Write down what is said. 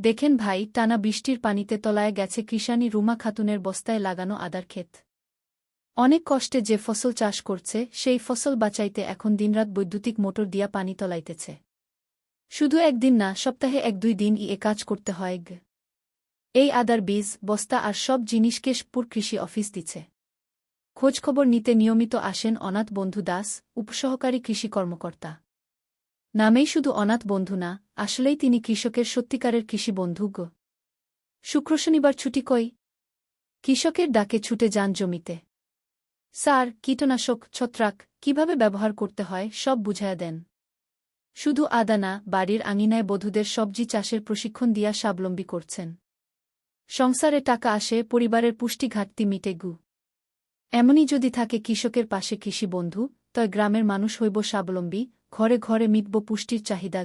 দেখেন ভাই, টানা বৃষ্টির পানিতে তলায় গেছে কৃষানি রুমা খাতুনের বস্তায় লাগানো আদার ক্ষেত। অনেক কষ্টে যে ফসল চাষ করছে, সেই ফসল বাঁচাইতে এখন দিনরাত বৈদ্যুতিক মোটর দিয়া পানি তলাইতেছে। শুধু একদিন না, সপ্তাহে এক দুই দিন ই এ কাজ করতে হয়। এই আদার বীজ, বস্তা আর সব জিনিস কেশপুর কৃষি অফিস দিচ্ছে খোঁজখবর নিতে নিয়মিত আসেন অনাথ বন্ধু দাস, উপসহকারী কৃষি কর্মকর্তা। নামেই শুধু অনাথ বন্ধু না, আসলেই তিনি কৃষকের সত্যিকারের কৃষি বন্ধু গ। শুক্র শনিবার ছুটি কই? কৃষকের ডাকে ছুটে যান জমিতে। স্যার কীটনাশক, ছত্রাক, কীভাবে ব্যবহার করতে হয়, সব বুঝায়া দেন। শুধু আদানা বাড়ির আঙিনায় বধূদের সবজি চাষের প্রশিক্ষণ দিয়া স্বাবলম্বী করছেন। সংসারে টাকা আসে, পরিবারের পুষ্টি ঘাটতি মিটে গু। এমনই যদি থাকে কৃষকের পাশে কৃষি বন্ধু, তয় গ্রামের মানুষ হইব স্বাবলম্বী ঘরে ঘরে মিটব পুষ্টির চাহিদা